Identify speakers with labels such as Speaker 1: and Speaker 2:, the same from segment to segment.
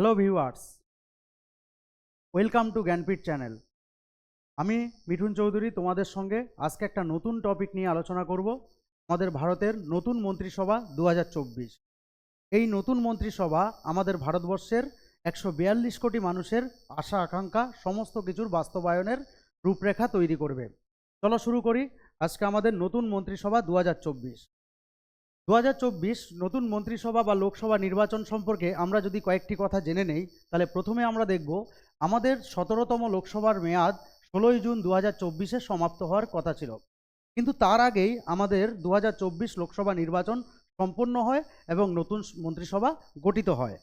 Speaker 1: Hello viewers welcome to Gyanpeeth channel আমি মিঠুন চৌধুরী তোমাদের সঙ্গে আজকে একটা নতুন টপিক নিয়ে আলোচনা করব, আমাদের ভারতের নতুন মন্ত্রিসভা দু হাজার চব্বিশ। এই নতুন মন্ত্রিসভা আমাদের ভারতবর্ষের একশো বিয়াল্লিশ কোটি মানুষের আশা, আকাঙ্ক্ষা, সমস্ত কিছুর বাস্তবায়নের রূপরেখা তৈরি করবে। চলো শুরু করি আজকে আমাদের নতুন মন্ত্রিসভা দু হাজার চব্বিশ। দু হাজার চব্বিশ নতুন মন্ত্রিসভা বা লোকসভা নির্বাচন সম্পর্কে আমরা যদি কয়েকটি কথা জেনে নেই, তাহলে প্রথমে আমরা দেখব আমাদের সতেরোতম লোকসভার মেয়াদ ষোলোই জুন দু হাজার সমাপ্ত হওয়ার কথা ছিল। কিন্তু তার আগেই আমাদের দু লোকসভা নির্বাচন সম্পন্ন হয় এবং নতুন মন্ত্রিসভা গঠিত হয়।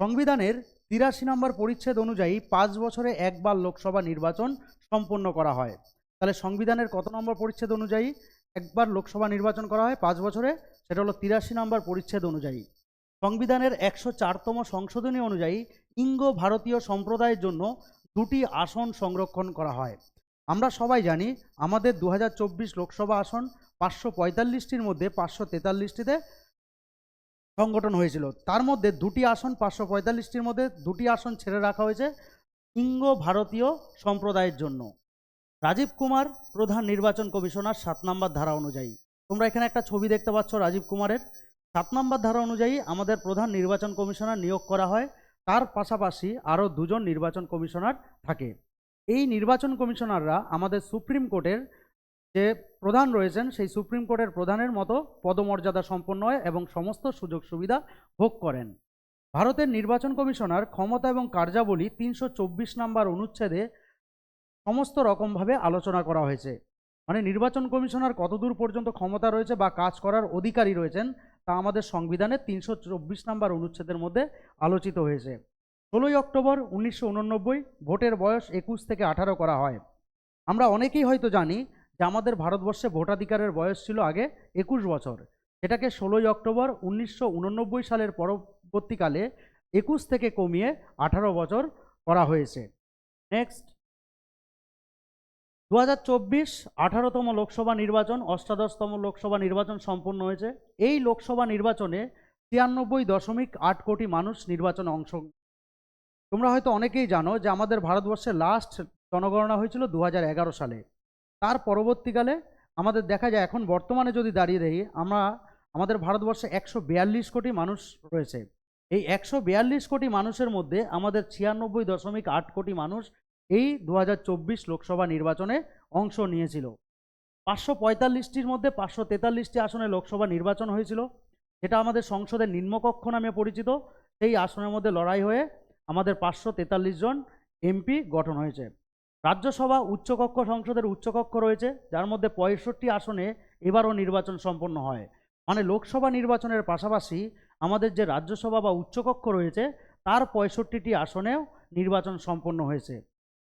Speaker 1: সংবিধানের তিরাশি নম্বর পরিচ্ছেদ অনুযায়ী পাঁচ বছরে একবার লোকসভা নির্বাচন সম্পন্ন করা হয়। তাহলে সংবিধানের কত নম্বর পরিচ্ছেদ অনুযায়ী? একবার লোকসভা নির্বাচন করা হয় পাঁচ বছরে, সেটা হলো তিরাশি নম্বর পরিচ্ছেদ অনুযায়ী। সংবিধানের একশো চারতম সংশোধনী অনুযায়ী ইঙ্গ ভারতীয় সম্প্রদায়ের জন্য দুটি আসন সংরক্ষণ করা হয়। আমরা সবাই জানি, আমাদের দু হাজার চব্বিশ লোকসভা আসন পাঁচশো পঁয়তাল্লিশটির মধ্যে পাঁচশো তেতাল্লিশটিতে সংগঠন হয়েছিল। তার মধ্যে দুটি আসন পাঁচশো পঁয়তাল্লিশটির মধ্যে দুটি আসন ছেড়ে রাখা হয়েছে ইঙ্গ ভারতীয় সম্প্রদায়ের জন্য। রাজীব কুমার প্রধান নির্বাচন কমিশনার সাত নম্বর ধারা অনুযায়ী। তোমরা এখানে একটা ছবি দেখতে পাচ্ছ রাজীব কুমারের। সাত নম্বর ধারা অনুযায়ী আমাদের প্রধান নির্বাচন কমিশনার নিয়োগ করা হয়। তার পাশাপাশি আরও দুজন নির্বাচন কমিশনার থাকে। এই নির্বাচন কমিশনাররা আমাদের সুপ্রিম কোর্টের যে প্রধান রয়েছেন, সেই সুপ্রিম কোর্টের প্রধানের মতো পদমর্যাদা সম্পন্ন হয় এবং সমস্ত সুযোগ সুবিধা ভোগ করেন। ভারতের নির্বাচন কমিশনার ক্ষমতা এবং কার্যাবলী তিনশো চব্বিশ নম্বর অনুচ্ছেদে সমস্ত রকমভাবে আলোচনা করা হয়েছে। মানে নির্বাচন কমিশনার কতদূর পর্যন্ত ক্ষমতা রয়েছে বা কাজ করার অধিকারী রয়েছেন তা আমাদের সংবিধানের তিনশো চব্বিশ নম্বর অনুচ্ছেদের মধ্যে আলোচিত হয়েছে। ষোলোই অক্টোবর উনিশশো উননব্বই ভোটের বয়স একুশ থেকে আঠারো করা হয়। আমরা অনেকেই হয়তো জানি যে আমাদের ভারতবর্ষে ভোটাধিকারের বয়স ছিল আগে একুশ বছর। সেটাকে ষোলোই অক্টোবর উনিশশো উননব্বই সালের পরবর্তীকালে একুশ থেকে কমিয়ে আঠারো বছর করা হয়েছে। নেক্সট। দু হাজার চব্বিশ আঠারোতম লোকসভা নির্বাচন, অষ্টাদশতম লোকসভা নির্বাচন সম্পন্ন হয়েছে। এই লোকসভা নির্বাচনে ছিয়ানব্বই দশমিক আট কোটি মানুষ নির্বাচনে অংশ তোমরা হয়তো অনেকেই জানো যে আমাদের ভারতবর্ষে লাস্ট জনগণনা হয়েছিল দু সালে। তার পরবর্তীকালে আমাদের দেখা যায় এখন বর্তমানে যদি দাঁড়িয়ে দেখি, আমরা আমাদের ভারতবর্ষে একশো বিয়াল্লিশ কোটি মানুষ রয়েছে। এই একশো বিয়াল্লিশ কোটি মানুষের মধ্যে আমাদের ছিয়ানব্বই দশমিক আট কোটি মানুষ এই দু হাজার চব্বিশ লোকসভা নির্বাচনে অংশ নিয়েছিল। পাঁচশো পঁয়তাল্লিশটির মধ্যে পাঁচশো তেতাল্লিশটি আসনে লোকসভা নির্বাচন হয়েছিল। যেটা আমাদের সংসদের নিম্নকক্ষ নামে পরিচিত। সেই আসনের মধ্যে লড়াই হয়ে আমাদের পাঁচশো তেতাল্লিশ জন এমপি গঠন হয়েছে। রাজ্যসভা উচ্চকক্ষ সংসদের উচ্চকক্ষ রয়েছে, যার মধ্যে পঁয়ষট্টি আসনে এবারও নির্বাচন সম্পন্ন হয়। মানে লোকসভা নির্বাচনের পাশাপাশি আমাদের যে রাজ্যসভা বা উচ্চকক্ষ রয়েছে, তার পঁয়ষট্টিটি আসনেও নির্বাচন সম্পন্ন হয়েছে।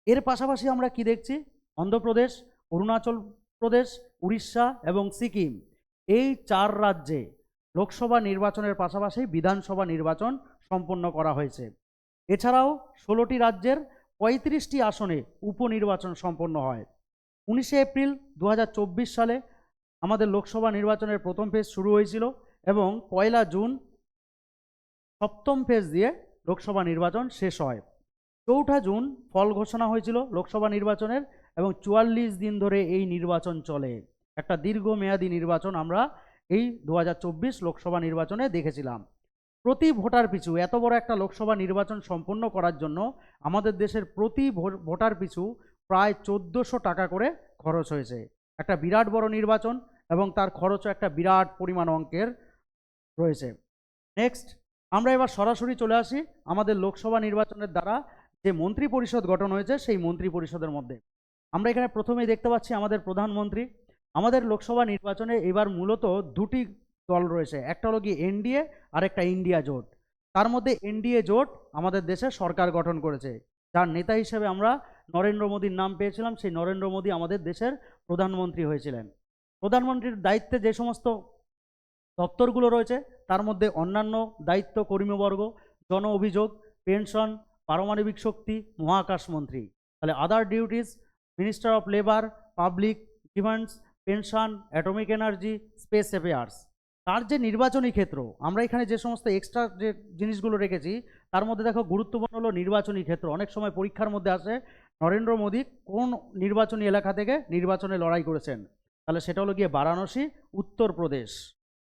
Speaker 1: এর পাশাপাশি আমরা কি দেখছি? অন্ধ্রপ্রদেশ, অরুণাচল প্রদেশ, উড়িষ্যা এবং সিকিম। এই চার রাজ্যে লোকসভা নির্বাচনের পাশাপাশি বিধানসভা নির্বাচন সম্পন্ন করা হয়েছে। এছাড়াও ষোলোটি রাজ্যের পঁয়ত্রিশটি আসনে উপনির্বাচন সম্পন্ন হয়। উনিশে এপ্রিল দু হাজার চব্বিশ সালে আমাদের লোকসভা নির্বাচনের প্রথম ফেজ শুরু হয়েছিল এবং পয়লা জুন সপ্তম ফেজ দিয়ে লোকসভা নির্বাচন শেষ হয়। চৌঠা জুন ফল ঘোষণা হয়েছিল লোকসভা নির্বাচনের এবং চুয়াল্লিশ দিন ধরে এই নির্বাচন চলে। একটা দীর্ঘমেয়াদী নির্বাচন আমরা এই দু হাজার চব্বিশ লোকসভা নির্বাচনে দেখেছিলাম। প্রতি ভোটার পিছু, এত বড় একটা লোকসভা নির্বাচন সম্পন্ন করার জন্য আমাদের দেশের প্রতি ভোটার পিছু প্রায় চোদ্দোশো টাকা করে খরচ হয়েছে। একটা বিরাট বড় নির্বাচন এবং তার খরচও একটা বিরাট পরিমাণ অঙ্কের রয়েছে। নেক্সট আমরা এবার সরাসরি চলে আসি আমাদের লোকসভা নির্বাচনের দ্বারা। যে মন্ত্রী পরিষদ গঠন হয়েছে, সেই মন্ত্রী পরিষদের মধ্যে। আমরা এখানে প্রথমেই দেখতে পাচ্ছি আমাদের প্রধানমন্ত্রী। আমাদের লোকসভা নির্বাচনে এবার মূলত দুটি দল রয়েছে। একটা হলো কি এনডিএ, আর একটা ইন্ডিয়া জোট। তার মধ্যে এনডিএ জোট আমাদের দেশে সরকার গঠন করেছে। যার নেতা হিসেবে আমরা নরেন্দ্র মোদীর নাম পেয়েছিলাম। সেই নরেন্দ্র মোদী আমাদের দেশের প্রধানমন্ত্রী হয়েছিলেন। প্রধানমন্ত্রীর দায়িত্বে যে সমস্ত দপ্তরগুলো রয়েছে, তার মধ্যে অন্যান্য দায়িত্ব কর্মীবর্গ, জন অভিযোগ, পেনশন পারমাণবিক শক্তি, মহাকাশ মন্ত্রী। তাহলে other duties minister of labour public demands pension atomic energy space affairs তার যে নির্বাচনী ক্ষেত্র, আমরা এখানে যে সমস্ত এক্সট্রা যে জিনিসগুলো রেখেছি, তার মধ্যে দেখো গুরুত্বপূর্ণ হলো নির্বাচনী ক্ষেত্র। অনেক সময় পরীক্ষার মধ্যে আসে, নরেন্দ্র মোদী কোন নির্বাচনী এলাকা থেকে নির্বাচনে লড়াই করেছেন? তাহলে সেটা হলো গিয়ে বারাণসী, উত্তরপ্রদেশ।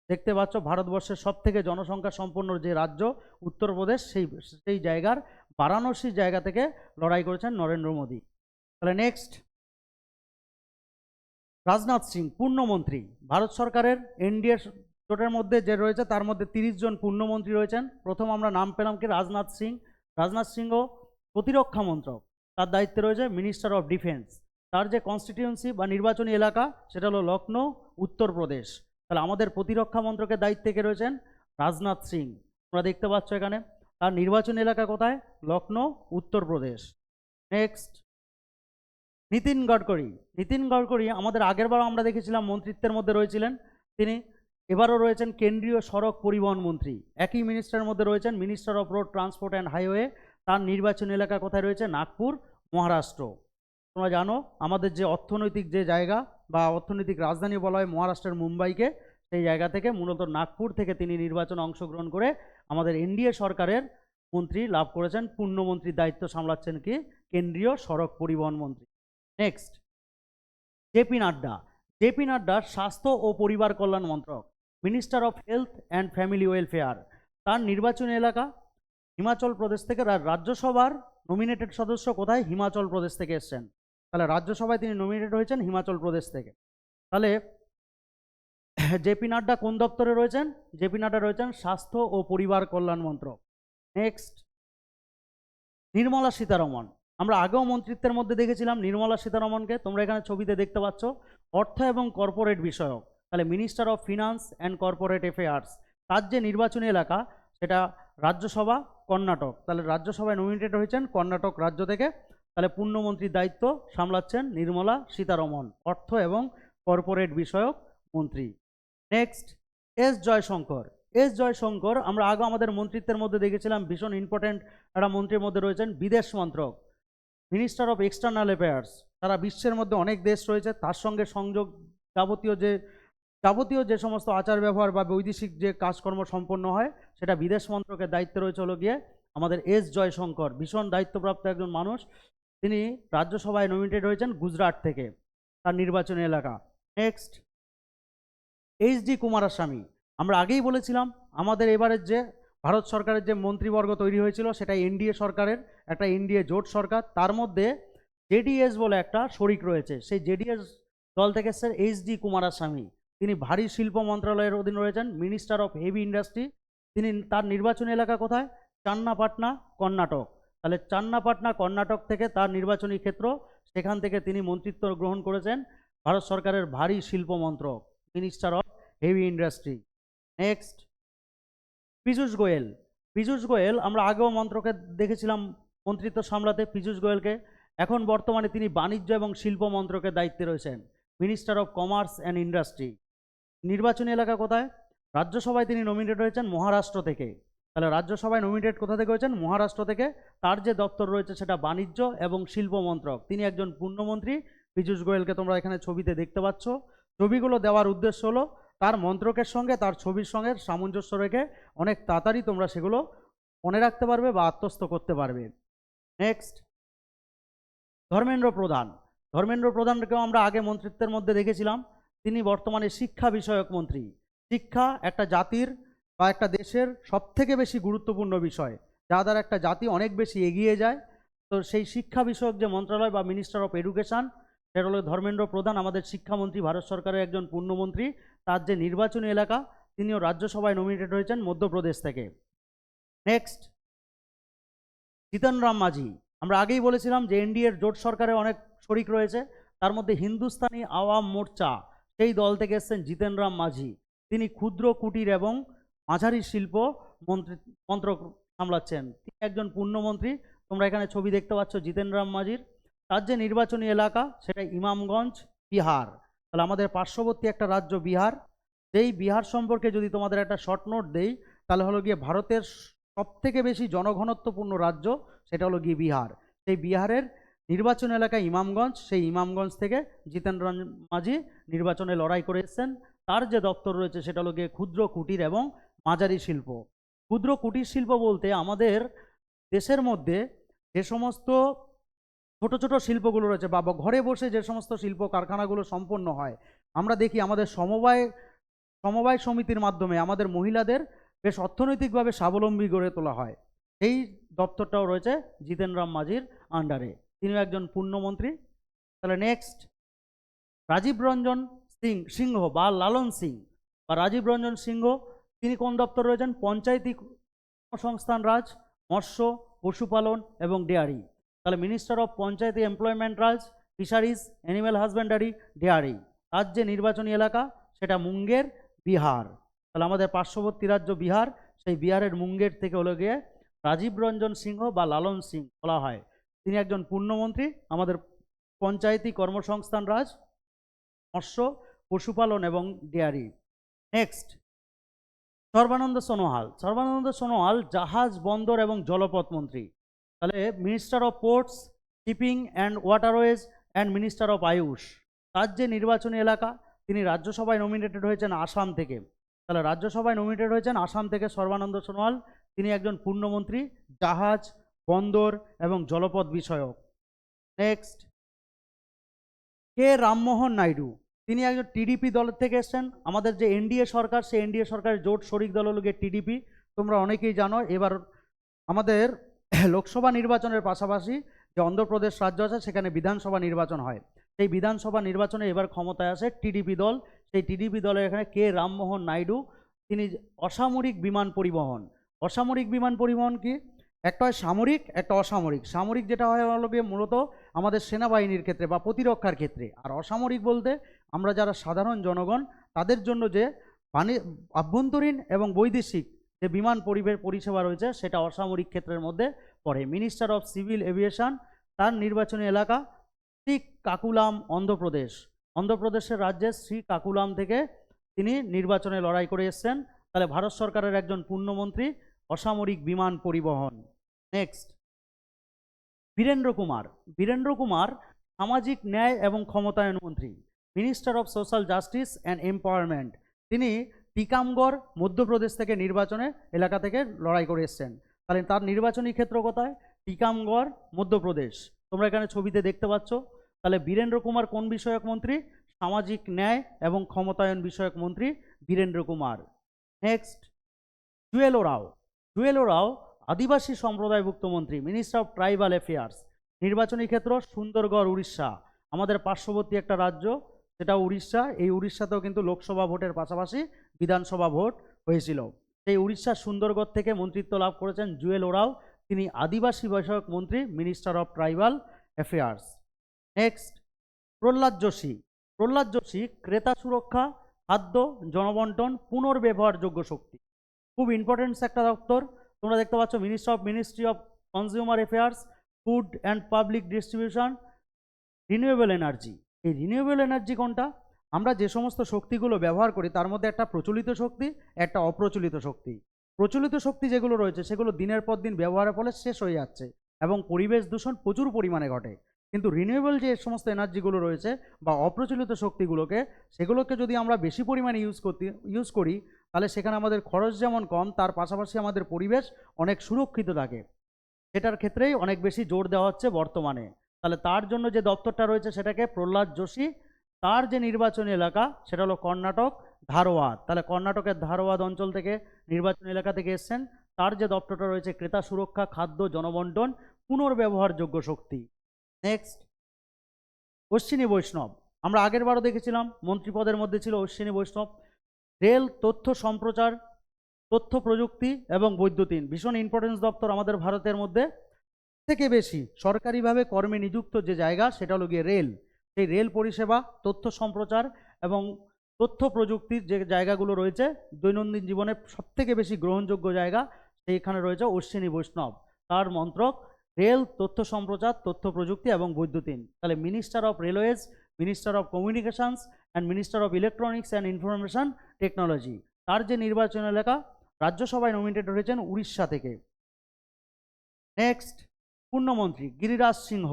Speaker 1: দেখতে পাচ্ছ, ভারতবর্ষের সব থেকে জনসংখ্যা সম্পন্ন যে রাজ্য, উত্তরপ্রদেশ, সেই সেই জায়গার বারাণসী জায়গা থেকে লড়াই করেছেন নরেন্দ্র মোদী। তাহলে নেক্সট রাজনাথ সিং, পূর্ণমন্ত্রী। ভারত সরকারের এনডিএ জোটের মধ্যে যে রয়েছে, তার মধ্যে তিরিশ জন পূর্ণমন্ত্রী রয়েছেন। প্রথম আমরা নাম পেলাম কি? রাজনাথ সিং। রাজনাথ সিংহ প্রতিরক্ষা মন্ত্রক। তার দায়িত্বে রয়েছে মিনিস্টার অফ ডিফেন্স তার যে কনস্টিটিউয়েন্সি বা নির্বাচনী এলাকা, সেটা হলো লখনৌ উত্তরপ্রদেশ। তাহলে আমাদের প্রতিরক্ষা মন্ত্রকের দায়িত্বে কে রয়েছেন? রাজনাথ সিং। তোমরা দেখতে পাচ্ছ এখানে। তার নির্বাচন এলাকা কোথায়? লখনৌ উত্তরপ্রদেশ নেক্সট নীতিন গডকরি। নীতিন গডকরি আমাদের আগেরবার আমরা দেখেছিলাম মন্ত্রিত্বের মধ্যে রয়েছিলেন। তিনি এবারও রয়েছেন কেন্দ্রীয় সড়ক পরিবহন মন্ত্রী। একই মিনিস্টারের মধ্যে রয়েছেন minister of road transport and highway তার নির্বাচন এলাকা কোথায় রয়েছে? নাগপুর, মহারাষ্ট্র। তোমরা জানো, আমাদের যে অর্থনৈতিক যে জায়গা বা অর্থনৈতিক রাজধানী বলা হয় মহারাষ্ট্রের মুম্বাইকে, সেই জায়গা থেকে মূলত নাগপুর থেকে তিনি নির্বাচন অংশগ্রহণ করে আমাদের এনডিএ সরকারের মন্ত্রী লাভ করেছেন, পূর্ণমন্ত্রীর দায়িত্ব সামলাচ্ছেন কি? কেন্দ্রীয় সড়ক পরিবহন মন্ত্রী। Next J P Nadda J P নাড্ডার স্বাস্থ্য ও পরিবার কল্যাণ মন্ত্রক minister of health and family welfare তার নির্বাচনী এলাকা, হিমাচল প্রদেশ থেকে রাজ্যসভার নমিনেটেড সদস্য কোথায়? হিমাচল প্রদেশ থেকে এসছেন। তাহলে রাজ্যসভায় তিনি নমিনেটেড হয়েছেন হিমাচল প্রদেশ থেকে। তাহলে জেপি নাড্ডা কোন দপ্তরে রয়েছেন? জেপি নাড্ডা রয়েছেন স্বাস্থ্য ও পরিবার কল্যাণ মন্ত্রক। নেক্সট নির্মলা সীতারমন। আমরা আগেও মন্ত্রিত্বের মধ্যে দেখেছিলাম নির্মলা সীতারমনকে। তোমরা এখানে ছবিতে দেখতে পাচ্ছ। অর্থ এবং কর্পোরেট বিষয়ক। তাহলে minister of finance and corporate affairs তার যে নির্বাচনী এলাকা, সেটা রাজ্যসভা, কর্ণাটক। তাহলে রাজ্যসভায় নমিনেটেড হয়েছেন কর্ণাটক রাজ্য থেকে। তাহলে পূর্ণমন্ত্রীর দায়িত্ব সামলাচ্ছেন নির্মলা সীতারমন। অর্থ এবং কর্পোরেট বিষয়ক মন্ত্রী। Next S Jaishankar S Jaishankar আমরা আগে আমাদের মন্ত্রিত্বের মধ্যে দেখেছিলাম, ভীষণ ইম্পর্ট্যান্ট একটা মন্ত্রীর মধ্যে রয়েছেন বিদেশ মন্ত্রক মিনিস্টার অফ এক্সটার্নাল অ্যাফেয়ার্স সারা বিশ্বের মধ্যে অনেক দেশ রয়েছে, তার সঙ্গে সংযোগ যাবতীয় যে যাবতীয় যে সমস্ত আচার ব্যবহার বা বৈদেশিক যে কাজকর্ম সম্পন্ন হয়, সেটা বিদেশ মন্ত্রকের দায়িত্বে রয়েছে হলো গিয়ে আমাদের এস জয়শঙ্কর ভীষণ দায়িত্বপ্রাপ্ত একজন মানুষ। তিনি রাজ্যসভায় নমিনেটেড হয়েছেন গুজরাট থেকে, তার নির্বাচনী এলাকা। নেক্সট এইচ ডি কুমারস্বামী আমরা আগেই বলেছিলাম, আমাদের এবারের যে ভারত সরকারের যে মন্ত্রীবর্গ তৈরি হয়েছিল, সেটা এনডিএ সরকারের, একটা এনডিএ জোট সরকার। তার মধ্যে জেডিএস বলে একটা শরিক রয়েছে, সেই জেডিএস দল থেকে স্যার এইচ ডি কুমারস্বামী তিনি ভারী শিল্প মন্ত্রণালয়ের অধীন রয়েছেন মিনিস্টার অফ হেভি ইন্ডাস্ট্রি তিনি তার নির্বাচনী এলাকা কোথায়? চান্নাপাটনা, কর্ণাটক। তাহলে চান্নাপাটনা, কর্ণাটক থেকে তার নির্বাচনী ক্ষেত্র, সেখান থেকে তিনি মন্ত্রিত্ব গ্রহণ করেছেন ভারত সরকারের ভারী শিল্প মন্ত্রক। Minister of heavy industry next Piyush Goyal Piyush Goyal আমরা আগেও মন্ত্রকে দেখেছিলাম, মন্ত্রিত্ব সামলাতে। পীযূষ গোয়েলকে এখন বর্তমানে তিনি বাণিজ্য এবং শিল্প মন্ত্রকের দায়িত্বে রয়েছেন। Minister of commerce and industry নির্বাচনী এলাকা কোথায়? রাজ্যসভায় তিনি নমিনেট হয়েছেন মহারাষ্ট্র থেকে। তাহলে রাজ্যসভায় নমিনেট কোথা থেকে হয়েছেন? মহারাষ্ট্র থেকে। তার যে দপ্তর রয়েছে সেটা বাণিজ্য এবং শিল্প মন্ত্রক। তিনি একজন পূর্ণমন্ত্রী। পীযূষ গোয়েলকে তোমরা এখানে ছবিতে দেখতে পাচ্ছ। ছবিগুলো দেওয়ার উদ্দেশ্য হলো, তার মন্ত্রকের সঙ্গে, তার ছবির সঙ্গে সামঞ্জস্য রেখে অনেক তাড়াতাড়ি তোমরা সেগুলো মনে রাখতে পারবে বা আত্মস্থ করতে পারবে। নেক্সট ধর্মেন্দ্র প্রধান। ধর্মেন্দ্র প্রধানকেও আমরা আগে মন্ত্রিত্বের মধ্যে দেখেছিলাম। তিনি বর্তমানে শিক্ষা বিষয়ক মন্ত্রী। শিক্ষা একটা জাতির বা একটা দেশের সবথেকে বেশি গুরুত্বপূর্ণ বিষয়। যা দ্বারা একটা জাতি অনেক বেশি এগিয়ে যায়। তো সেই শিক্ষা বিষয়ক যে মন্ত্রণালয় বা মিনিস্টার অফ এডুকেশন সেটা হলো ধর্মেন্দ্র প্রধান, আমাদের শিক্ষামন্ত্রী, ভারত সরকারের একজন পূর্ণমন্ত্রী, তার যে নির্বাচনী এলাকা, তিনিও রাজ্যসভায় নমিনেটেড হয়েছেন মধ্যপ্রদেশ থেকে। নেক্সট জিতন রাম মাঝি। আমরা আগেই বলেছিলাম যে এনডিএর জোট সরকারে অনেক শরিক রয়েছে, তার মধ্যে হিন্দুস্তানি আওয়াম মোর্চা, সেই দল থেকে এসছেন জিতেনরাম মাঝি। তিনি ক্ষুদ্র কুটির এবং মাঝারি শিল্প মন্ত্রী, মন্ত্রক সামলাচ্ছেন। তিনি একজন পূর্ণমন্ত্রী, তোমরা এখানে ছবি দেখতে পাচ্ছ জিতেনরাম মাঝির। তার যে নির্বাচনী এলাকা, সেটা ইমামগঞ্জ, বিহার। তাহলে আমাদের পার্শ্ববর্তী একটা রাজ্য বিহার। সেই বিহার সম্পর্কে যদি তোমাদের একটা শর্ট নোট দেই, তাহলে হলো গিয়ে ভারতের সবথেকে বেশি জনঘনত্বপূর্ণ রাজ্য, সেটা হলো গিয়ে বিহার। সেই বিহারের নির্বাচন এলাকা ইমামগঞ্জ, সেই ইমামগঞ্জ থেকে জিতেন রাম মাঝি নির্বাচনে লড়াই করে এসেছেন। তার যে দপ্তর রয়েছে, সেটা হলো গিয়ে ক্ষুদ্র কুটির এবং মাঝারি শিল্প। ক্ষুদ্র কুটির শিল্প বলতে আমাদের দেশের মধ্যে যে সমস্ত ছোট ছোট শিল্পগুলো রয়েছে। বা ঘরে বসে যে সমস্ত শিল্প কারখানাগুলো সম্পন্ন হয়, আমরা দেখি আমাদের সমবায় সমবায় সমিতির মাধ্যমে আমাদের মহিলাদের বেশ অর্থনৈতিকভাবে স্বাবলম্বী গড়ে তোলা হয়। এই দপ্তরটাও রয়েছে জিতেন রাম মাঝির আন্ডারে তিনিও একজন পূর্ণমন্ত্রী। তাহলে নেক্সট রাজীব রঞ্জন সিং, সিংহ বা লালন সিং বা রাজীব রঞ্জন সিংহ, তিনি কোন দপ্তর রয়েছেন? পঞ্চায়েতি সংস্থান রাজ, মৎস্য, পশুপালন এবং ডেয়ারি। তাহলে minister of Panchayati employment Raj fisheries animal husbandry dairy তার যে নির্বাচনী এলাকা, সেটা মুঙ্গের বিহার। তাহলে আমাদের পার্শ্ববর্তী রাজ্য বিহার, সেই বিহারের মুঙ্গের থেকে হলো গিয়ে রাজীব রঞ্জন সিংহ বা লালন সিং বলা হয়। তিনি একজন পূর্ণমন্ত্রী, আমাদের পঞ্চায়েতি কর্মসংস্থান রাজ, মৎস্য, পশুপালন এবং ডেয়ারি। নেক্সট সর্বানন্দ সোনোহাল সর্বানন্দ সোনোহাল জাহাজ বন্দর এবং জলপথ মন্ত্রী। তাহলে minister of ports shipping and waterways and minister of AYUSH তার যে নির্বাচনী এলাকা, তিনি রাজ্যসভায় নমিনেটেড হয়েছেন আসাম থেকে। তাহলে রাজ্যসভায় নমিনেটেড হয়েছেন আসাম থেকে সর্বানন্দ সোনোয়াল। তিনি একজন পূর্ণমন্ত্রী, জাহাজ, বন্দর এবং জলপথ বিষয়ক। Next K Rammohan Naidu? তিনি একজন টিডিপি দলের থেকে এসেছেন। আমাদের যে এনডিএ সরকার, সেই এনডিএ সরকারের জোট শরিক দল হলো গিয়ে টিডিপি। তোমরা অনেকেই জানো, এবার আমাদের লোকসভা নির্বাচনের পাশাপাশি যে অন্ধ্রপ্রদেশ রাজ্য আছে, সেখানে বিধানসভা নির্বাচন হয়। সেই বিধানসভা নির্বাচনে এবার ক্ষমতায় আসে টিডিপি দল। সেই টিডিপি দলের এখানে কে রামমোহন নাইডু, তিনি অসামরিক বিমান পরিবহন। অসামরিক বিমান পরিবহন কি? একটা হয় সামরিক, একটা অসামরিক। সামরিক যেটা হয় হলো গিয়ে মূলত আমাদের সেনাবাহিনীর ক্ষেত্রে বা প্রতিরক্ষার ক্ষেত্রে। আর অসামরিক বলতে আমরা যারা সাধারণ জনগণ, তাদের জন্য যে বাণি আভ্যন্তরীণ এবং বৈদেশিক যে বিমান পরিবেশ পরিষেবা রয়েছে, সেটা অসামরিক ক্ষেত্রের মধ্যে পড়ে। মিনিস্টার অফ সিভিল এভিয়েশন তার নির্বাচনী এলাকা শ্রী কাকুলাম অন্ধ্রপ্রদেশ অন্ধ্রপ্রদেশের রাজ্যের শ্রী কাকুলাম থেকে তিনি নির্বাচনে লড়াই করে এসছেন। তাহলে ভারত সরকারের একজন পূর্ণমন্ত্রী, অসামরিক বিমান পরিবহন। নেক্সট বীরেন্দ্র কুমার। বীরেন্দ্র কুমার সামাজিক ন্যায় এবং ক্ষমতায়ন মন্ত্রী minister of social justice and empowerment তিনি টিকামগড়, মধ্যপ্রদেশ থেকে নির্বাচনে এলাকা থেকে লড়াই করে এসছেন। তাহলে তার নির্বাচনী ক্ষেত্র কোথায়? টিকামগড়, মধ্যপ্রদেশ। তোমরা এখানে ছবিতে দেখতে পাচ্ছ। তাহলে বীরেন্দ্র কুমার কোন বিষয়ক মন্ত্রী? সামাজিক ন্যায় এবং ক্ষমতায়ন বিষয়ক মন্ত্রী বীরেন্দ্র কুমার। নেক্সট জুয়েল ওরাও জুয়েল ওরাও আদিবাসী সম্প্রদায়ভুক্ত মন্ত্রী মিনিস্টার অফ ট্রাইবাল অ্যাফেয়ার্স নির্বাচনী ক্ষেত্র সুন্দরগড়, উড়িষ্যা। আমাদের পার্শ্ববর্তী একটা রাজ্য, সেটা উড়িষ্যা। এই উড়িষ্যাতেও কিন্তু লোকসভা ভোটের পাশাপাশি বিধানসভা ভোট হয়েছিল। সেই উড়িষ্যার সুন্দরগড় থেকে মন্ত্রিত্ব লাভ করেছেন জুয়েল ওরাও। তিনি আদিবাসী বিষয়ক মন্ত্রী minister of tribal affairs next Pralhad Joshi. Pralhad Joshi ক্রেতা সুরক্ষা, খাদ্য, জনবন্টন, পুনর্ব্যবহারযোগ্য শক্তি। খুব ইম্পর্টেন্স একটা দপ্তর। তোমরা দেখতে পাচ্ছ minister of ministry of consumer affairs food and public distribution renewable energy এই রিনিউয়েবল এনার্জি কোনটা? আমরা যে সমস্ত শক্তিগুলো ব্যবহার করি, তার মধ্যে একটা প্রচলিত শক্তি, একটা অপ্রচলিত শক্তি। প্রচলিত শক্তি যেগুলো রয়েছে, সেগুলো দিনের পর দিন ব্যবহারের ফলে শেষ হয়ে যাচ্ছে এবং পরিবেশ দূষণ প্রচুর পরিমাণে ঘটে। কিন্তু রিনিউয়েবল যে সমস্ত এনার্জিগুলো রয়েছে বা অপ্রচলিত শক্তিগুলোকে, সেগুলোকে যদি আমরা বেশি পরিমাণে ইউজ করতে ইউজ করি, তাহলে সেখানে আমাদের খরচ যেমন কম, তার পাশাপাশি আমাদের পরিবেশ অনেক সুরক্ষিত থাকে। সেটার ক্ষেত্রেই অনেক বেশি জোর দেওয়া হচ্ছে বর্তমানে। তাহলে তার জন্য যে দপ্তরটা রয়েছে, সেটাকে প্রহ্লাদ যোশী তার যে নির্বাচনী এলাকা, সেটা হলো কর্ণাটক ধারওয়াদ তাহলে কর্ণাটকের ধারওয়াদ অঞ্চল থেকে নির্বাচনী এলাকা থেকে এসছেন। তার যে দপ্তরটা রয়েছে, ক্রেতা সুরক্ষা, খাদ্য, জনবন্টন, পুনর্ব্যবহারযোগ্য শক্তি। নেক্সট অশ্বিনী বৈষ্ণব। আমরা আগের বারও দেখেছিলাম মন্ত্রীপদের মধ্যে ছিল অশ্বিনী বৈষ্ণব। রেল, তথ্য সম্প্রচার, তথ্য প্রযুক্তি এবং বৈদ্যুতিন। ভীষণ ইম্পর্টেন্স দপ্তর আমাদের ভারতের মধ্যে। থেকে বেশি, সরকারিভাবে কর্মে নিযুক্ত যে জায়গা, সেটা হলো গিয়ে রেল। সেই রেল পরিষেবা, তথ্য সম্প্রচার এবং তথ্য প্রযুক্তির যে জায়গাগুলো রয়েছে, দৈনন্দিন জীবনে সবথেকে বেশি গ্রহণযোগ্য জায়গা সেইখানে রয়েছে অশ্বিনী বৈষ্ণব। তার মন্ত্রক, রেল, তথ্য সম্প্রচার, তথ্য প্রযুক্তি এবং বৈদ্যুতিন। তাহলে minister of railways minister of communications and minister of electronics and information technology তার যে নির্বাচন এলাকা, রাজ্যসভায় নমিনেটেড হয়েছেন উড়িষ্যা থেকে। নেক্সট পূর্ণমন্ত্রী গিরিরাজ সিংহ।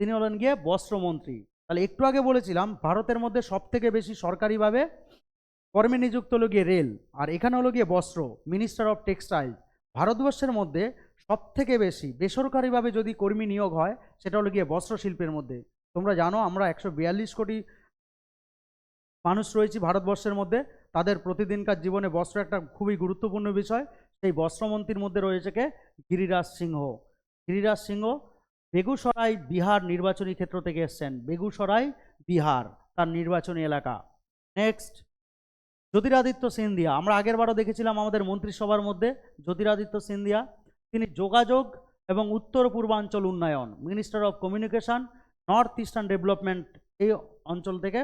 Speaker 1: তিনি হলেন গিয়ে বস্ত্রমন্ত্রী। তাহলে একটু আগে বলেছিলাম, ভারতের মধ্যে সব থেকে বেশি সরকারিভাবে কর্মে নিযুক্ত হলো গিয়ে রেল, আর এখানে হলো গিয়ে বস্ত্র মিনিস্টার অফ টেক্সটাইল ভারতবর্ষের মধ্যে সব থেকে বেশি বেসরকারিভাবে যদি কর্মী নিয়োগ হয়, সেটা হলো গিয়ে বস্ত্র শিল্পের মধ্যে। তোমরা জানো, আমরা একশো বিয়াল্লিশ কোটি মানুষ রয়েছি ভারতবর্ষের মধ্যে। তাদের প্রতিদিনকার জীবনে বস্ত্র একটা খুবই গুরুত্বপূর্ণ বিষয়। সেই বস্ত্রমন্ত্রীর মধ্যে রয়েছে কে? গিরিরাজ সিংহ। গিরিরাজ সিংহ বেগুসরাই বিহার নির্বাচনী ক্ষেত্র থেকে এসছেন। বেগুসরাই বিহার, তার নির্বাচনী এলাকা। নেক্সট জ্যোতিরাদিত্য সিন্ধিয়া। আমরা আগেরবারও দেখেছিলাম আমাদের মন্ত্রিসভার মধ্যে জ্যোতিরাদিত্য সিন্ধিয়া। তিনি যোগাযোগ এবং উত্তর পূর্বাঞ্চল উন্নয়ন minister of communication north eastern development এই অঞ্চল থেকে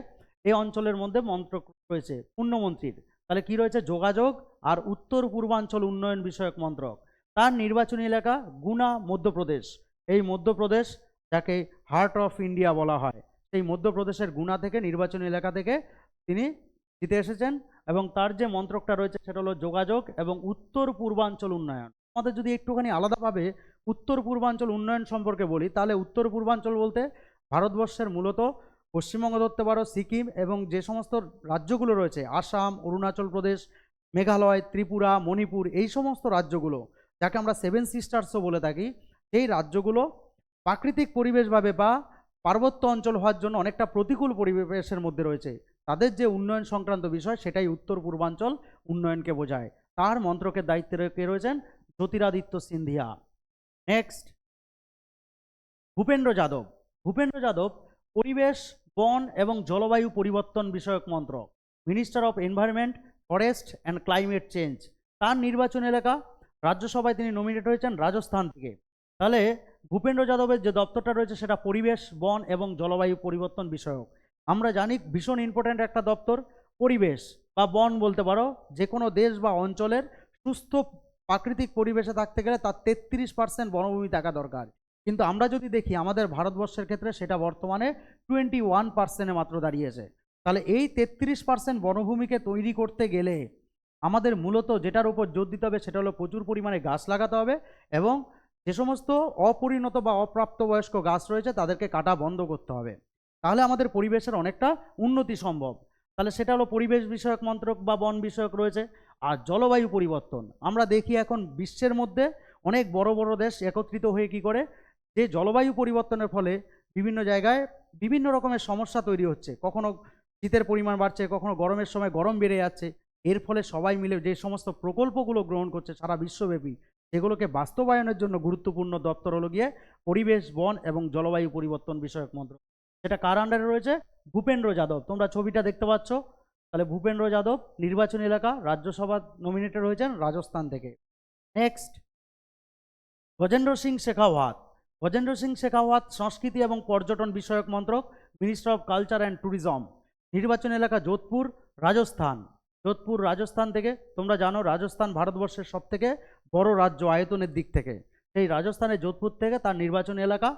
Speaker 1: এই অঞ্চলের মধ্যে মন্ত্রক রয়েছে, পূর্ণমন্ত্রীর। তাহলে কি রয়েছে? যোগাযোগ আর উত্তর পূর্বাঞ্চল উন্নয়ন বিষয়ক মন্ত্রক। তার নির্বাচনী এলাকা গুনা মধ্যপ্রদেশ। এই মধ্যপ্রদেশ যাকে হার্ট অফ ইন্ডিয়া বলা হয়। সেই মধ্যপ্রদেশের গুনা থেকে, নির্বাচনী এলাকা থেকে তিনি জিতে এসেছেন এবং তার যে মন্ত্রকটা রয়েছে সেটা হলো যোগাযোগ এবং উত্তর পূর্বাঞ্চল উন্নয়ন। আমাদের যদি একটুখানি আলাদাভাবে উত্তর পূর্বাঞ্চল উন্নয়ন সম্পর্কে বলি, তাহলে উত্তর পূর্বাঞ্চল বলতে ভারতবর্ষের মূলত পশ্চিমবঙ্গ ধরতে পারো সিকিম এবং যে সমস্ত রাজ্যগুলো রয়েছে, আসাম, অরুণাচল প্রদেশ, মেঘালয়, ত্রিপুরা, মণিপুর, এই সমস্ত রাজ্যগুলো, যাকে আমরা সেভেন সিস্টার্সও বলে থাকি এই রাজ্যগুলো প্রাকৃতিক পরিবেশভাবে বা পার্বত্য অঞ্চল হওয়ার জন্য অনেকটা প্রতিকূল পরিবেশের মধ্যে রয়েছে। তাদের যে উন্নয়ন সংক্রান্ত বিষয়, সেটাই উত্তর পূর্বাঞ্চল উন্নয়নকে বোঝায়। তার মন্ত্রকের দায়িত্বে কে রয়েছেন? জ্যোতিরাদিত্য সিন্ধিয়া। নেক্সট ভূপেন্দ্র যাদব। ভূপেন্দ্র যাদব পরিবেশ, বন এবং জলবায়ু পরিবর্তন বিষয়ক মন্ত্রক। Minister of environment forest and climate change তার নির্বাচন এলাকা রাজ্যসভায় তিনি নমিনেট হয়েছেন রাজস্থান থেকে। তাহলে ভূপেন্দ্র যাদবের যে দপ্তরটা রয়েছে সেটা পরিবেশ, বন এবং জলবায়ু পরিবর্তন বিষয়ক। আমরা জানি ভীষণ ইম্পর্ট্যান্ট একটা দপ্তর, পরিবেশ বা বন বলতে পারো যে কোনো দেশ বা অঞ্চলের সুস্থ প্রাকৃতিক পরিবেশে থাকতে গেলে তার তেত্রিশ পার্সেন্ট বনভূমি থাকা দরকার। কিন্তু আমরা যদি দেখি আমাদের ভারতবর্ষের ক্ষেত্রে সেটা বর্তমানে টোয়েন্টি ওয়ান পার্সেন্টে মাত্র দাঁড়িয়েছে। তাহলে এই তেত্রিশ পার্সেন্ট বনভূমিকে তৈরি করতে গেলে আমাদের মূলত যেটার উপর জোর দিতে হবে সেটা হলো প্রচুর পরিমাণে গাছ লাগাতে হবে এবং যে সমস্ত অপরিণত বা অপ্রাপ্তবয়স্ক গাছ রয়েছে, তাদেরকে কাটা বন্ধ করতে হবে। তাহলে আমাদের পরিবেশের অনেকটা উন্নতি সম্ভব। তাহলে সেটা হলো পরিবেশ বিষয়ক মন্ত্রক বা বন বিষয়ক রয়েছে আর জলবায়ু পরিবর্তন। আমরা দেখি এখন বিশ্বের মধ্যে অনেক বড় বড় দেশ একত্রিত হয়ে কি করে, যে জলবায়ু পরিবর্তনের ফলে বিভিন্ন জায়গায় বিভিন্ন রকমের সমস্যা তৈরি হচ্ছে। কখনো শীতের পরিমাণ বাড়ছে, কখনো গরমের সময় গরম বেড়ে যাচ্ছে। এর ফলে সবাই মিলে যে সমস্ত প্রকল্পগুলো গ্রহণ করছে সারা বিশ্বব্যাপী সেগুলোকে বাস্তবায়নের জন্য গুরুত্বপূর্ণ দপ্তর হলো গিয়ে পরিবেশ, বন এবং জলবায়ু পরিবর্তন বিষয়ক মন্ত্রক সেটা কার আন্ডারে রয়েছে? ভূপেন্দ্র যাদব। তোমরা ছবিটা দেখতে পাচ্ছ। তাহলে ভূপেন্দ্র যাদব নির্বাচনী এলাকা, রাজ্যসভা নমিনেটেড হয়েছেন রাজস্থান থেকে। নেক্সট গজেন্দ্র সিং শেখাওয়াত। গজেন্দ্র সিং শেখাওয়াত সংস্কৃতি এবং পর্যটন বিষয়ক মন্ত্রক minister of culture and tourism নির্বাচন এলাকা যোধপুর, রাজস্থান। যোধপুর রাজস্থান থেকে, তোমরা জানো রাজস্থান ভারতবর্ষের সব থেকে বড় রাজ্য আয়তনের দিক থেকে। সেই রাজস্থানের যোধপুর থেকে তার নির্বাচনী এলাকা।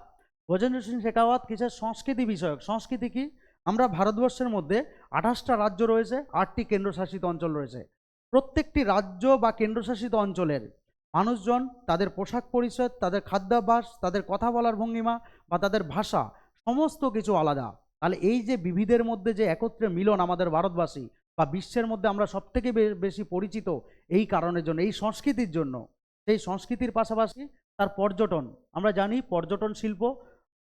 Speaker 1: গজেন্দ্র সিং শেখাওয়াত কিসের সংস্কৃতি বিষয়ক? সংস্কৃতি কি? আমরা ভারতবর্ষের মধ্যে আঠাশটা রাজ্য রয়েছে, আটটি কেন্দ্রশাসিত অঞ্চল রয়েছে। প্রত্যেকটি রাজ্য বা কেন্দ্রশাসিত অঞ্চলের মানুষজন, তাদের পোশাক পরিচ্ছদ, তাদের খাদ্যাভ্যাস, তাদের কথা বলার ভঙ্গিমা বা তাদের ভাষা, সমস্ত কিছু আলাদা। তাহলে এই যে বিবিধের মধ্যে যে একত্রে মিলন আমাদের ভারতবাসী বা বিশ্বের মধ্যে আমরা সবথেকে বেশি পরিচিত এই কারণের জন্য, এই সংস্কৃতির জন্য, সেই সংস্কৃতির পাশাপাশি তার পর্যটন। আমরা জানি পর্যটন শিল্প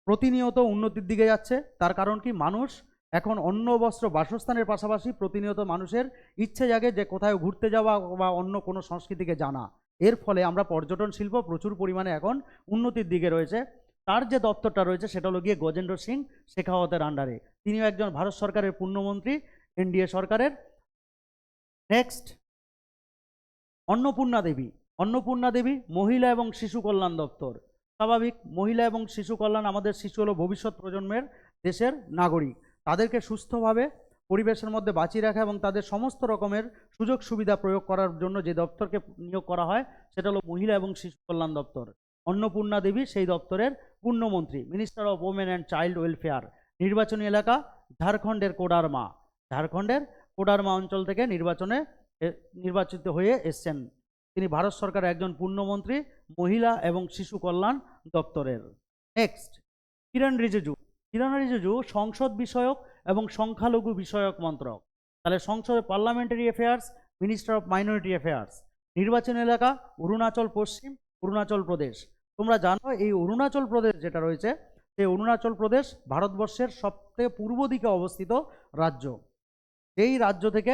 Speaker 1: প্রতিনিয়ত উন্নতির দিকে যাচ্ছে। তার কারণ কি? মানুষ এখন অন্য বস্ত্র, বাসস্থানের পাশাপাশি প্রতিনিয়ত মানুষের ইচ্ছে জাগে যে কোথাও ঘুরতে যাওয়া বা অন্য কোনো সংস্কৃতিকে জানা। এর ফলে আমরা পর্যটন শিল্প প্রচুর পরিমাণে এখন উন্নতির দিকে রয়েছে। তার যে দপ্তরটা রয়েছে সেটা হলো গিয়ে গজেন্দ্র সিং শেখাওয়াতের আন্ডারে তিনিও একজন ভারত সরকারের পূর্ণমন্ত্রী। এনডিএ সরকারের। নেক্সট অন্নপূর্ণা দেবী। অন্নপূর্ণা দেবী মহিলা এবং শিশু কল্যাণ দপ্তর। স্বাভাবিক, মহিলা এবং শিশু কল্যাণ আমাদের শিশু হলো ভবিষ্যৎ প্রজন্মের দেশের নাগরিক। তাদেরকে সুস্থভাবে পরিবেশের মধ্যে বাঁচিয়ে রাখা এবং তাদের সমস্ত রকমের সুযোগ সুবিধা প্রয়োগ করার জন্য যে দপ্তরকে নিয়োগ করা হয়, সেটা হলো মহিলা এবং শিশু কল্যাণ দপ্তর। অন্নপূর্ণা দেবী সেই দপ্তরের পূর্ণমন্ত্রী minister of women and child welfare নির্বাচনী এলাকা, ঝাড়খণ্ডের কোডারমা। ঝাড়খণ্ডের কোডারমা অঞ্চল থেকে নির্বাচনে নির্বাচিত হয়ে এসছেন। তিনি ভারত সরকারের একজন পূর্ণমন্ত্রী, মহিলা এবং শিশু কল্যাণ দপ্তরের। নেক্সট কিরণ রিজিজু। কিরণ রিজিজু সংসদ বিষয়ক এবং সংখ্যালঘু বিষয়ক মন্ত্রক। তাহলে সংসদে parliamentary affairs, minister of minority affairs. নির্বাচন এলাকা, অরুণাচল পশ্চিম, অরুণাচল প্রদেশ। তোমরা জানো এই অরুণাচল প্রদেশ যেটা রয়েছে, সেই অরুণাচল প্রদেশ ভারতবর্ষের সবথেকে পূর্ব দিকে অবস্থিত রাজ্য। এই রাজ্য থেকে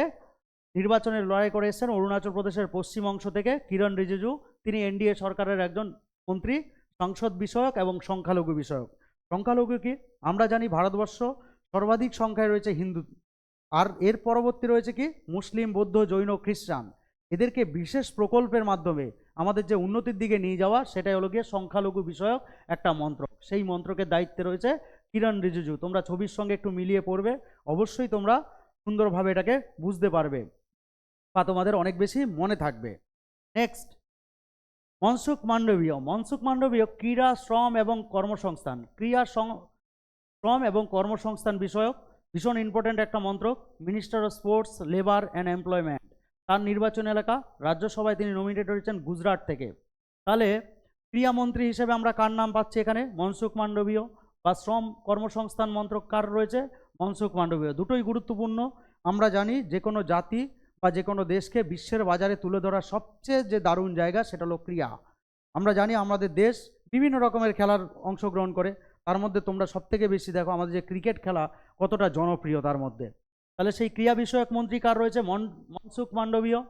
Speaker 1: নির্বাচনের লড়াই করে এসেছেন অরুণাচল প্রদেশের পশ্চিম অংশ থেকে কিরণ রিজিজু। তিনি এনডিএ সরকারের একজন মন্ত্রী, সংসদ বিষয়ক এবং সংখ্যালঘু বিষয়ক। সংখ্যালঘু কি? আমরা জানি ভারতবর্ষ সর্বাধিক সংখ্যায় রয়েছে হিন্দু। আর এর পরবর্তী রয়েছে কি? মুসলিম, বৌদ্ধ, জৈন, খ্রিস্টান। এদেরকে বিশেষ প্রকল্পের মাধ্যমে আমাদের যে উন্নতির দিকে নিয়ে যাওয়া, সেটাই হলো গিয়ে সংখ্যালঘু বিষয়ক একটা মন্ত্র। সেই মন্ত্রকের দায়িত্বে রয়েছে কিরণ রিজিজু। তোমরা ছবির সঙ্গে একটু মিলিয়ে পড়বে। অবশ্যই তোমরা সুন্দরভাবে এটাকে বুঝতে পারবে বা তোমাদের অনেক বেশি মনে থাকবে। নেক্সট মনসুখ মান্ডবীয়। মনসুখ মান্ডবীয় ক্রীড়া, শ্রম এবং কর্মসংস্থান। ক্রিয়া শ্রম এবং কর্মসংস্থান বিষয়ক ভীষণ ইম্পর্ট্যান্ট একটা মন্ত্রক minister of sports labour and employment তার নির্বাচন এলাকা রাজ্যসভায় তিনি নমিনেট হয়েছেন গুজরাট থেকে। তাহলে ক্রিয়ামন্ত্রী হিসেবে আমরা কার নাম পাচ্ছি এখানে? মনসুখ মান্ডবীয়। বা শ্রম কর্মসংস্থান মন্ত্রক কার রয়েছে? মনসুখ মান্ডবীয়। দুটোই গুরুত্বপূর্ণ। আমরা জানি যে কোনো জাতি বা যে কোনো দেশকে বিশ্বের বাজারে তুলে ধরার সবচেয়ে যে দারুণ জায়গা সেটা হলো ক্রিয়া। আমরা জানি আমাদের দেশ বিভিন্ন রকমের খেলার অংশগ্রহণ করে। তার মধ্যে তোমরা সবথেকে বেশি দেখো আমাদের যে ক্রিকেট খেলা কতটা জনপ্রিয় তার মধ্যে। তাহলে সেই ক্রিয়া বিষয়ক মন্ত্রী কার রয়েছে? মন, মনসুখ মান্ডবীয়।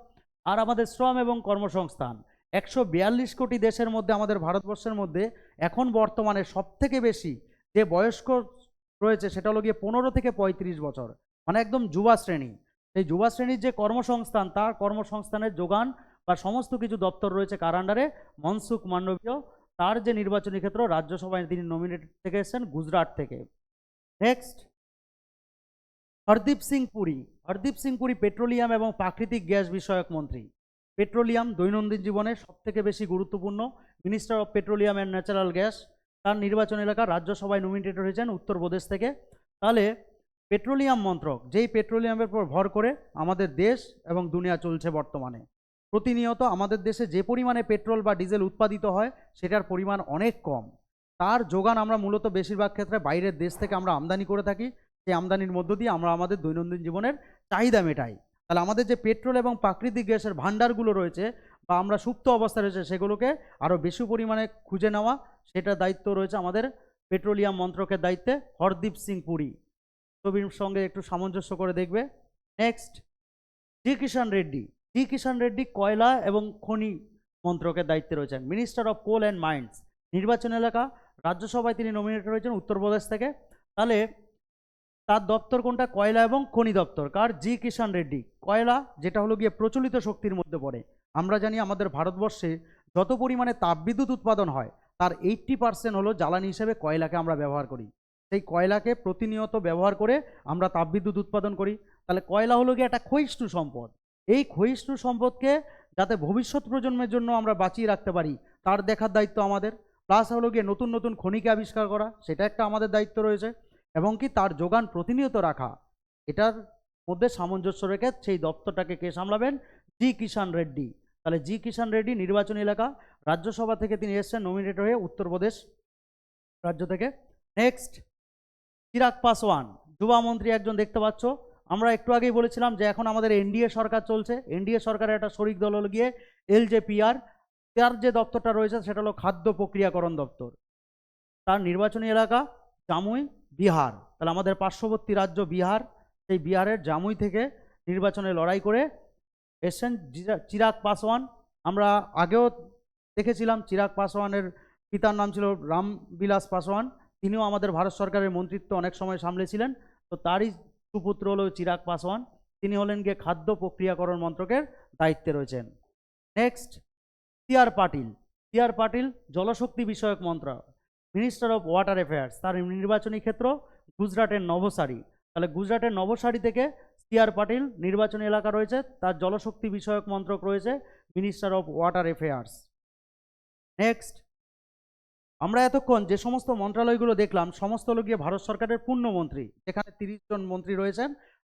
Speaker 1: আর আমাদের শ্রম এবং কর্মসংস্থান। একশো বিয়াল্লিশ কোটি দেশের মধ্যে আমাদের ভারতবর্ষের মধ্যে এখন বর্তমানে সবথেকে বেশি যে বয়স্ক রয়েছে সেটা হলো গিয়ে পনেরো থেকে পঁয়ত্রিশ বছর মানে একদম যুবা শ্রেণি। সেই যুবা শ্রেণির যে কর্মসংস্থান, তার কর্মসংস্থানের যোগান বা সমস্ত কিছু দপ্তর রয়েছে কার আন্ডারে মনসুখ মান্ডবীয়। তার যে নির্বাচনী ক্ষেত্র রাজ্যসভায় তিনি নমিনেট থেকে এসেছেন গুজরাট থেকে। নেক্সট হরদীপ সিং পুরী। হরদীপ সিং পুরী পেট্রোলিয়াম এবং প্রাকৃতিক গ্যাস বিষয়ক মন্ত্রী। পেট্রোলিয়াম দৈনন্দিন জীবনে সবথেকে বেশি গুরুত্বপূর্ণ। Minister of petroleum and natural gas তার নির্বাচন এলাকা রাজ্যসভায় নমিনেটেড হয়েছেন উত্তরপ্রদেশ থেকে। তাহলে পেট্রোলিয়াম মন্ত্রক, যেই পেট্রোলিয়ামের উপর ভর করে আমাদের দেশ এবং দুনিয়া চলছে বর্তমানে, প্রতিনিয়ত আমাদের দেশে যে পরিমাণে পেট্রোল বা ডিজেল উৎপাদিত হয়, সেটার পরিমাণ অনেক কম। তার যোগান আমরা মূলত বেশিরভাগ ক্ষেত্রে বাইরের দেশ থেকে আমরা আমদানি করে থাকি। সেই আমদানির মধ্য দিয়ে আমরা আমাদের দৈনন্দিন জীবনের চাহিদা মেটাই। তাহলে আমাদের যে পেট্রোল এবং প্রাকৃতিক গ্যাসের ভাণ্ডারগুলো রয়েছে বা আমরা সুপ্ত অবস্থায় রয়েছে, সেগুলোকে আরও বেশি পরিমাণে খুঁজে নেওয়া, সেটার দায়িত্ব রয়েছে আমাদের পেট্রোলিয়াম মন্ত্রকের দায়িত্বে হরদীপ সিং পুরী। ছবির সঙ্গে একটু সামঞ্জস্য করে দেখবে। Next G Kishan Reddy. G Kishan Reddy কয়লা এবং খনি মন্ত্রকের দায়িত্বে রয়েছেন। Minister of coal and mines নির্বাচন এলাকা, রাজ্যসভায় তিনি নমিনেট হয়েছেন উত্তরপ্রদেশ থেকে। তাহলে তার দপ্তর কোনটা? কয়লা এবং খনি দপ্তর। কার? জি কিষাণ রেড্ডি। কয়লা, যেটা হলো গিয়ে প্রচলিত শক্তির মধ্যে পড়ে। আমরা জানি আমাদের ভারতবর্ষে যত পরিমাণে তাপবিদ্যুৎ উৎপাদন হয়, তার এইট্টি পার্সেন্ট হলো জ্বালানি হিসেবে কয়লাকে আমরা ব্যবহার করি। সেই কয়লাকে প্রতিনিয়ত ব্যবহার করে আমরা তাপবিদ্যুৎ উৎপাদন করি। তাহলে কয়লা হলো গিয়ে একটা ক্ষয়িষ্ণু সম্পদ। এই ক্ষয়িষ্ণু সম্পদকে যাতে ভবিষ্যৎ প্রজন্মের জন্য আমরা বাঁচিয়ে রাখতে পারি, তার দেখার দায়িত্ব আমাদের। প্লাস হলো গিয়ে নতুন নতুন খনিকে আবিষ্কার করা, সেটা একটা আমাদের দায়িত্ব রয়েছে। এবং কি তার যোগান প্রতিনিয়ত রাখা, এটার মধ্যে সামঞ্জস্য রেখে সেই দপ্তরটাকে কে সামলাবেন? জি কিষাণ রেড্ডি। তাহলে জি কিষাণ রেড্ডি নির্বাচনী এলাকা, রাজ্যসভা থেকে তিনি এসেছেন নমিনেট হয়ে উত্তরপ্রদেশ রাজ্য থেকে। নেক্সট চিরাগ পাসওয়ান যুবামন্ত্রী একজন দেখতে পাচ্ছ। আমরা একটু আগেই বলেছিলাম যে এখন আমাদের এনডিএ সরকার চলছে। এনডিএ সরকারের একটা শরিক দল হলো গিয়ে এলজেপিআর তার যে দপ্তরটা রয়েছে সেটা হলো খাদ্য প্রক্রিয়াকরণ দপ্তর। তার নির্বাচনী এলাকা জামুই, বিহার। তাহলে আমাদের পার্শ্ববর্তী রাজ্য বিহার। সেই বিহারের জামুই থেকে নির্বাচনে লড়াই করে এসছেন চিরাগ পাসওয়ান। আমরা আগেও দেখেছিলাম চিরাগ পাসওয়ানের পিতার নাম ছিল রামবিলাস পাসওয়ান। তিনিও আমাদের ভারত সরকারের মন্ত্রিত্ব অনেক সময় সামলেছিলেন। তো তারই সুপুত্র হল চিরাগ পাসওয়ান। তিনি হলেন গিয়ে খাদ্য প্রক্রিয়াকরণ মন্ত্রকের দায়িত্বে রয়েছেন। Next C R Patil C R Patil Jal Shakti বিষয়ক মন্ত্রক। মিনিস্টার অফ ওয়াটার অ্যাফেয়ার্স তার নির্বাচনী ক্ষেত্র গুজরাটের নভোসারি। তাহলে গুজরাটের নভোসারি থেকে সি আর পাটিল, নির্বাচনী এলাকা রয়েছে, তার জলশক্তি বিষয়ক মন্ত্রক রয়েছে minister of water affairs next আমরা এতক্ষণ যে সমস্ত মন্ত্রণালয়গুলো দেখলাম, সমস্ত হলো গিয়ে ভারত সরকারের পূর্ণমন্ত্রী, যেখানে তিরিশ জন মন্ত্রী রয়েছেন,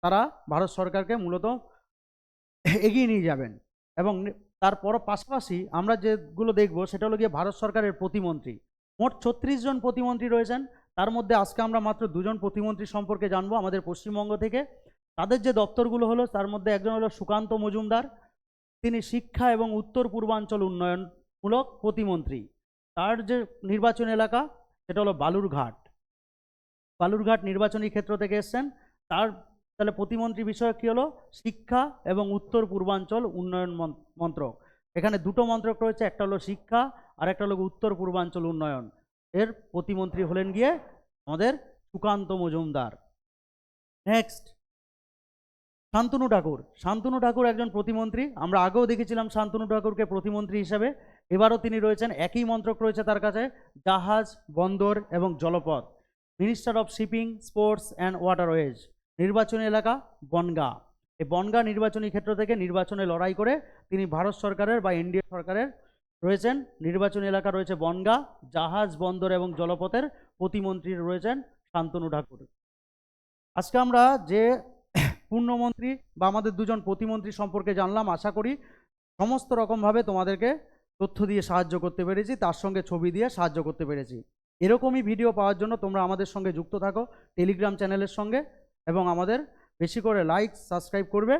Speaker 1: তারা ভারত সরকারকে মূলত এগিয়ে নিয়ে যাবেন। এবং তারপর পাশাপাশি আমরা যেগুলো দেখব, সেটা হলো গিয়ে ভারত সরকারের প্রতিমন্ত্রী। মোট ছত্রিশ জন প্রতিমন্ত্রী রয়েছেন, তার মধ্যে আজকে আমরা মাত্র দুজন প্রতিমন্ত্রী সম্পর্কে জানব, আমাদের পশ্চিমবঙ্গ থেকে। তাদের যে দপ্তরগুলো হলো, তার মধ্যে একজন হলো সুকান্ত মজুমদার, তিনি শিক্ষা এবং উত্তর পূর্বাঞ্চল উন্নয়নমূলক প্রতিমন্ত্রী। তার যে নির্বাচন এলাকা, সেটা হলো বালুরঘাট। বালুরঘাট নির্বাচনী ক্ষেত্র থেকে এসছেন। তার তাহলে প্রতিমন্ত্রী বিষয় কী হলো? শিক্ষা এবং উত্তর পূর্বাঞ্চল উন্নয়ন মন্ত্রক। এখানে দুটো মন্ত্রক রয়েছে, একটা হলো শিক্ষা আর একটা হলো উত্তর পূর্বাঞ্চল উন্নয়ন। এর প্রতিমন্ত্রী হলেন গিয়ে আমাদের সুকান্ত মজুমদার। নেক্সট শান্তনু ঠাকুর। শান্তনু ঠাকুর একজন প্রতিমন্ত্রী। আমরা আগেও দেখেছিলাম শান্তনু ঠাকুরকে প্রতিমন্ত্রী হিসেবে। এবারও তিনি রয়েছেন, একই মন্ত্রক রয়েছে তার কাছে, জাহাজ, বন্দর এবং জলপথ। Minister of shipping sports and waterways নির্বাচনী এলাকা, বনগা। এই বনগা নির্বাচনী ক্ষেত্র থেকে নির্বাচনে লড়াই করে তিনি ভারত সরকারের বা এনডিএ সরকারের রয়েছেন। নির্বাচনী এলাকা রয়েছে বনগা, জাহাজ, বন্দর এবং জলপথের প্রতিমন্ত্রী রয়েছেন শান্তনু ঠাকুর। আজকে আমরা যে পূর্ণমন্ত্রী বা আমাদের দুজন প্রতিমন্ত্রী সম্পর্কে জানলাম, আশা করি সমস্ত রকমভাবে তোমাদেরকে তথ্য দিয়ে সাহায্য করতে পেরেছি, তার সঙ্গে ছবি দিয়ে সাহায্য করতে পেরেছি। এরকমই ভিডিও পাওয়ার জন্য তোমরা আমাদের সঙ্গে যুক্ত থাকো টেলিগ্রাম চ্যানেলের সঙ্গে এবং আমাদের বেশি করে লাইক, সাবস্ক্রাইব করবে,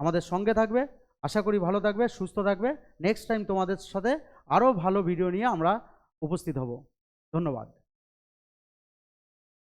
Speaker 1: আমাদের সঙ্গে থাকবে। আশা করি ভালো থাকবে, সুস্থ থাকবে। নেক্সট টাইম তোমাদের সাথে আরও ভালো ভিডিও নিয়ে আমরা উপস্থিত হব। ধন্যবাদ।